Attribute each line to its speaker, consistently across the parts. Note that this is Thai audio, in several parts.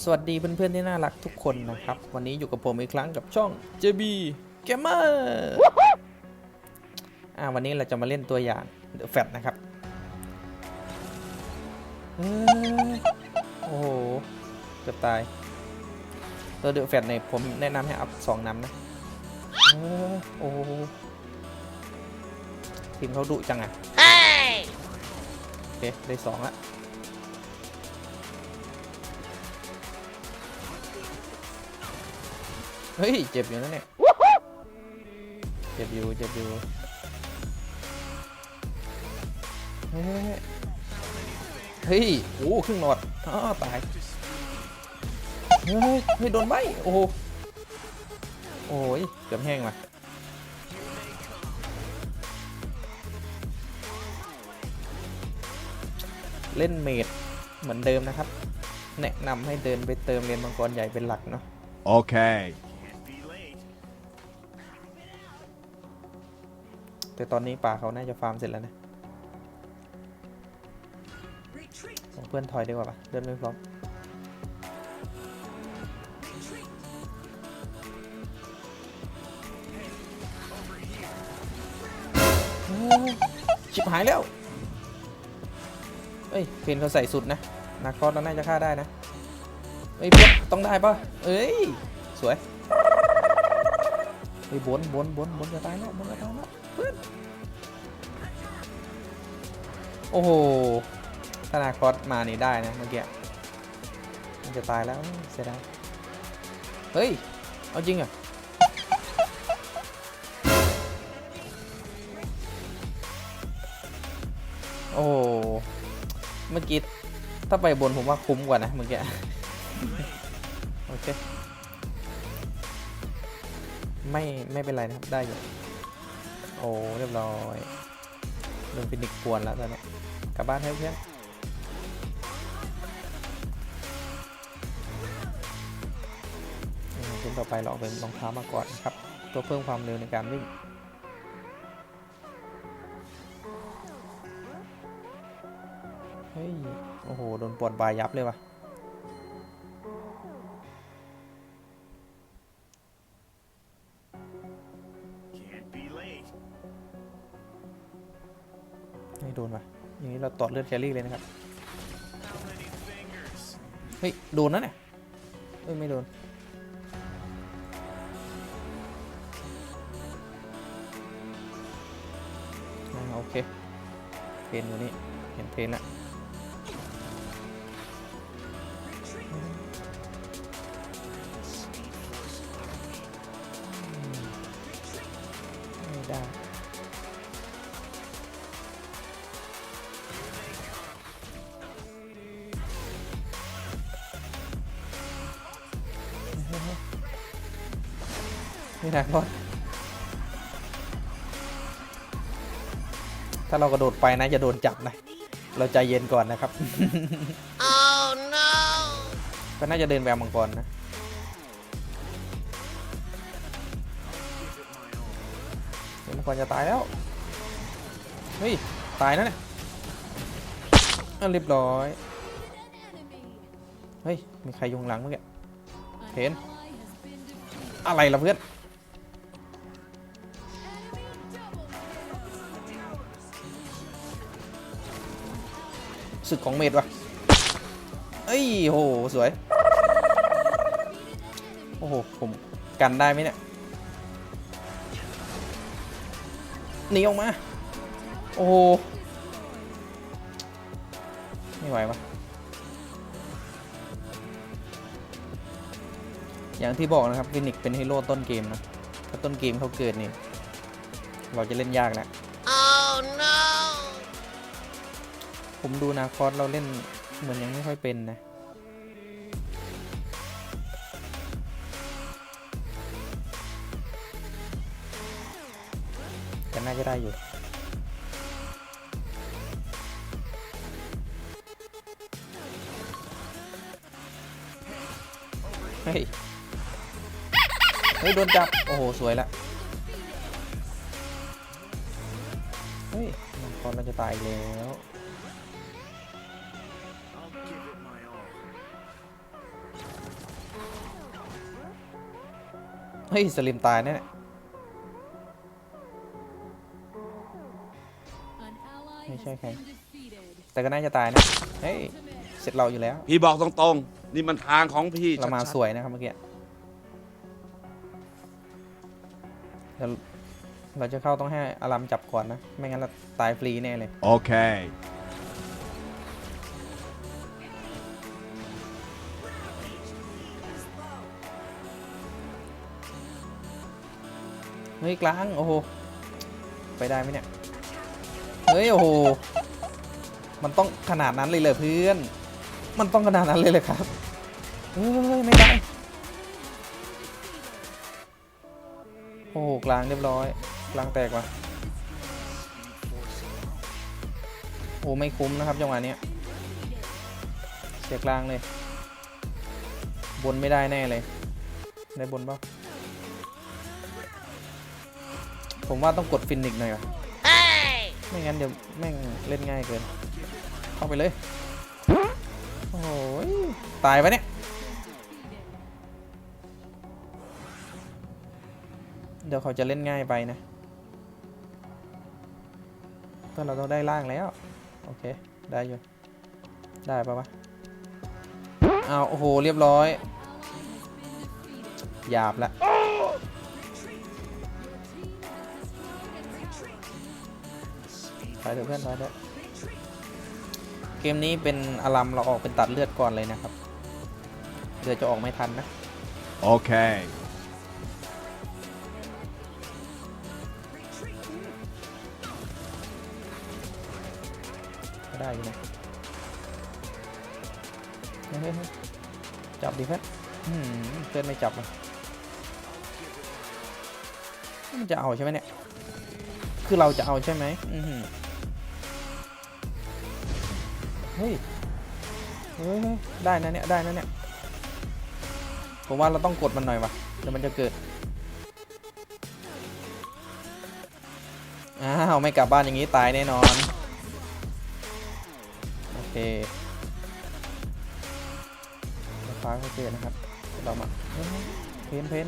Speaker 1: บสวัสดีเพื่อนๆที่น่ารักทุกคนนะครับ วันนี้อยู่กับผมอีกครั้งกับช่อง JB Gamer อ่าวันนี้เราจะมาเล่นตัวอย่าง The Fat นะครับเอ้ยโอ้โหเกือบตาย ตัว The Fat เนี่ยผมแนะนำให้อัพสองน้ำนะเอ้ยโอ้โหทีมเขาดุจังอะโอเคได้สองละ เฮ้ย เจ็บอยู่นั่นเนี่ย เจ็บอยู่ เจ็บอยู่เฮ้ยเฮ้ยโอ้ครึ่งหลอดอ้อตาย เฮ้ยเฮ้ยโดนใบโอ้โหโอ้ยเกือบแห้งว่ะเล่นเมดเหมือนเดิมนะครับ แนะนำให้เดินไปเติมเลนมังกรใหญ่เป็นหลักเนาะ
Speaker 2: Okay.
Speaker 1: แต่ตอนนี้ป่าเขาน่าจะฟาร์มเสร็จแล้วนะเพื่อนถอยดีกว่าปะเดินไม่พร้อมชิบหายแล้ว เอ้ย เพนเขาใส่สุดนะ นาคอสเราน่าจะฆ่าได้นะ เอ้ยเพื่อนต้องได้ปะเอ้ย สวย เฮ้ยบนบนบนบนจะตายแล้วบนจะตายแล้วเพื่อน โอ้โหถ้านาคอสมานี่ได้นะเมื่อกี้มันจะตายแล้วเสียดายเฮ้ย เอาจริงเหรอโอ้โหเมื่อกี้ถ้าไปบนผมว่าคุ้มกว่านะเมื่อกี้โอเค ไม่ ไม่เป็นไรนะครับ ได้อยู่ โอ้เรียบร้อยโดนฟินิกกวนแล้วตอนนี้กลับบ้านให้เพื่อนชิ้นต่อไปเราเอาเป็นรองเท้ามาก่อนครับ ตัวเพิ่มความเร็วในการวิ่งเฮ้ย โอ้โห โดนปวดบายยับเลยว่ะ ไม่โดนว่ะอย่างนี้เราตอดเลือดแครี่เลยนะครับ เฮ้ย โดนนะเนี่ยเอ้ย ไม่โดน โอเค เพนตัวนี้ เห็นเพนละ ไม่ทันรอดถ้าเรากระโดดไปนะจะโดนจับนะ เราใจเย็นก่อนนะครับ
Speaker 3: Oh no!
Speaker 1: ก็น่าจะเดินแววมังกรนะเดี๋ยวมังกรจะตายแล้ว เฮ้ย ตายแล้วเนี่ยอะเรียบร้อย เฮ้ย มีใครอยุงหลังเมื่อกี้เห็น อะไรล่ะเพื่อน ศึกของเมดวะเอ้ยโหสวย โอ้โห ผมกันได้ไหมเนี่ย หนีออกมา โอ้โห ไม่ไหววะอย่างที่บอกนะครับฟินิกเป็นฮีโร่ต้นเกมนะถ้าต้นเกมเขาเกิดนี่ เราจะเล่นยากนะ ผมดูนาคอสเราเล่นเหมือนยังไม่ค่อยเป็นนะ แต่น่าจะได้อยู่เฮ้ย เฮ้ย โดนจับ โอ้โห สวยละ เฮ้ยมังกรเราจะตายแล้ว เฮ้ย สลิมตายแน่
Speaker 4: ไม่ใช่ใคร
Speaker 1: แต่ก็น่าจะตายนะ เฮ้ย เสร็จเราอยู่แล้ว
Speaker 5: พี่บอกตรงๆ นี่มันทางของพี่
Speaker 1: เรามา
Speaker 5: ชัดๆ
Speaker 1: สวยนะครับเมื่อกี้เดี๋ยวเราจะเข้าต้องให้อารัมจับก่อนนะ ไม่งั้นเราตายฟรีแน่เลย
Speaker 2: Okay.
Speaker 1: เเฮ้ยกลางโอ้โหไปได้ไหมเนี่ยเฮ้ยโอ้โหมันต้องขนาดนั้นเลยเหรอเพื่อน มันต้องขนาดนั้นเลยเลยครับเฮ้ยไม่ได้โอ้โหกลางเรียบร้อยกลางแตกว่ะโอ้ไม่คุ้มนะครับจังหวะเนี้ยเสียกลางเลย บนไม่ได้แน่เลย ได้บนปล่ ผมว่าต้องกดฟินิกหน่อยว่ะ
Speaker 3: Hey!
Speaker 1: ไม่งั้นเดี๋ยวแม่งเล่นง่ายเกิน เข้าไปเลย โอ้ยตายปะเนี่ย เดี๋ยวเขาจะเล่นง่ายไปนะก็เราต้องได้ล่างแล้ว โอเค ได้อยู่ ได้ปะวะเอาวโอ้โห เรียบร้อย หยาบละ ไปเถอะเพื่อนไปเถอะเกมนี้เป็นอารัมเราออกเป็นตัดเลือดก่อนเลยนะครับเดี๋ยวจะออกไม่ทันนะ
Speaker 2: Okay.
Speaker 1: ก็ได้อยู่นะเฮ้ยเฮ้ยเฮ้ยจับดิเพื่อนอืมเพื่อนไม่จับอะมันจะเอาใช่ไหมเนี่ย คือเราจะเอาใช่ไหมอือ เฮ้ยเฮ้ยได้นะเนี่ยได้นะเนี่ยผมว่าเราต้องกดมันหน่อยวะเดี๋ยวมันจะเกิดอ้าวไม่กลับบ้านอย่างนี้ตายแน่นอนโอเคฟ้าก็เจอนะครับเรามาเฮ้ยเพนเพน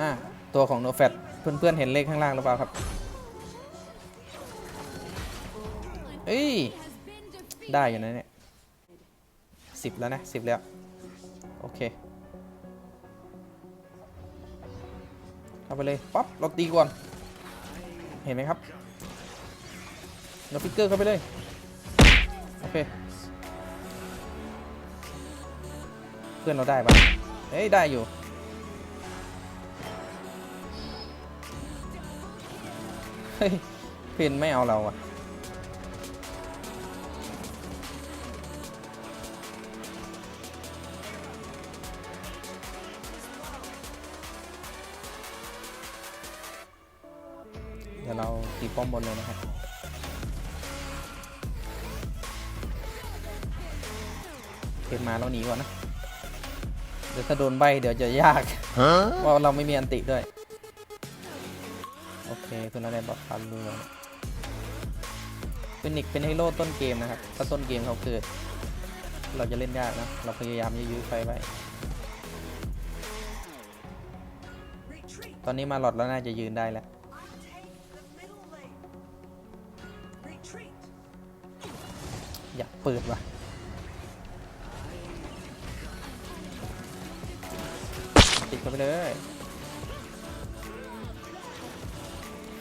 Speaker 1: อ่าตัวของโนแฟต เพื่อนๆเห็นเลขข้างล่างหรือเปล่าครับเอ้ย ได้อยู่นะเนี่ยสิบแล้วนะสิบแล้ว โอเคเข้าไปเลยปั๊บเราตีก่อน เห็นไหมครับเราฟิกเกอร์เข้าไปเลย โอเค เพื่อนเราได้ปะเฮ้ย ได้อยู่ ฮ้ย เพนไม่เอาเราอะเดี๋ยวเราตีป้อมบนเลยนะครับเพนมาแล้วหนีก่อนนะ เดี๋ยวถ้าโดนใบเดี๋ยวจะยาก
Speaker 3: Huh?
Speaker 1: เพราะเราไม่มีอันติด้วย โอเค คุณอะไรบอกพันเรือเป็นนิกเป็นฮีโร่ต้นเกมนะครับ ถ้าต้นเกมเขาเกิด เราจะเล่นยากนะ เราพยายามยื้อไฟไว้ ตอนนี้มาหลอดแล้วน่าจะยืนได้แล้วอยากเปิดว่ะติดเข้าไปเลย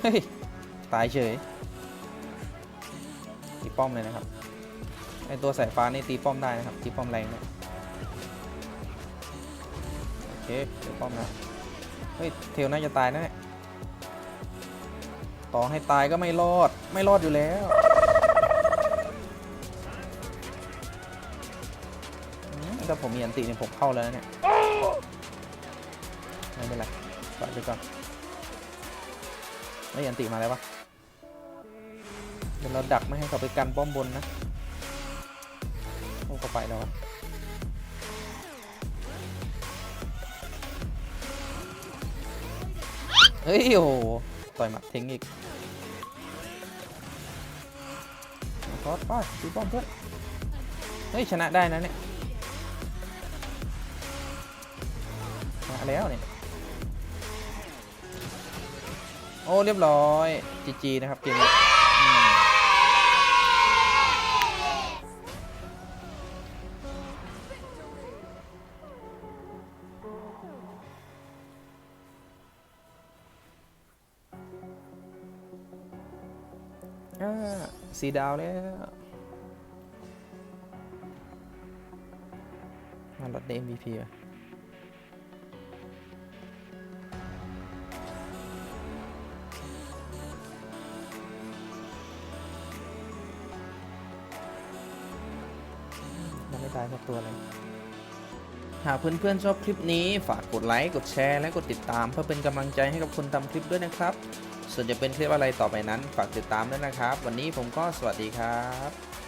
Speaker 1: เฮ้ย ตายเฉย ตีป้อมเลยนะครับ ไอตัวสายฟ้านี่ตีป้อมได้นะครับ ตีป้อมแรงนะโอเคตีป้อมนะ เฮ้ย เทลน่าจะตายนะเนี่ย ต่อให้ตายก็ไม่รอด ไม่รอดอยู่แล้วถ้าผมมีอันติเนี่ยผมเข้าแล้วเนี่ย ไม่เป็นไรปล่อยไปก่อน ไม่ยันติมาแล้วปะเดี๋ยวเราดักไม่ให้เขาไปกันป้อมบนนะโอ้เขาไปแล้วเฮ้ยโอ้ต่อยหมัดทิ้งอีกทอดไปตีป้อมเพื่อนเฮ้ยชนะได้นะเนี่ยชนะแล้วเนี่ย อ้เรียบร้อยจีจีนะครับเกมนี้สีดาวแล้วมาลดได้ MVP ป่ะ ตายสักตัวเลย หากเพื่อนๆชอบคลิปนี้ฝากกดไลค์ กดแชร์และกดติดตาม เพื่อเป็นกำลังใจให้กับคนทำคลิปด้วยนะครับ ส่วนจะเป็นคลิปอะไรต่อไปนั้น ฝากติดตามด้วยนะครับ วันนี้ผมก็สวัสดีครับ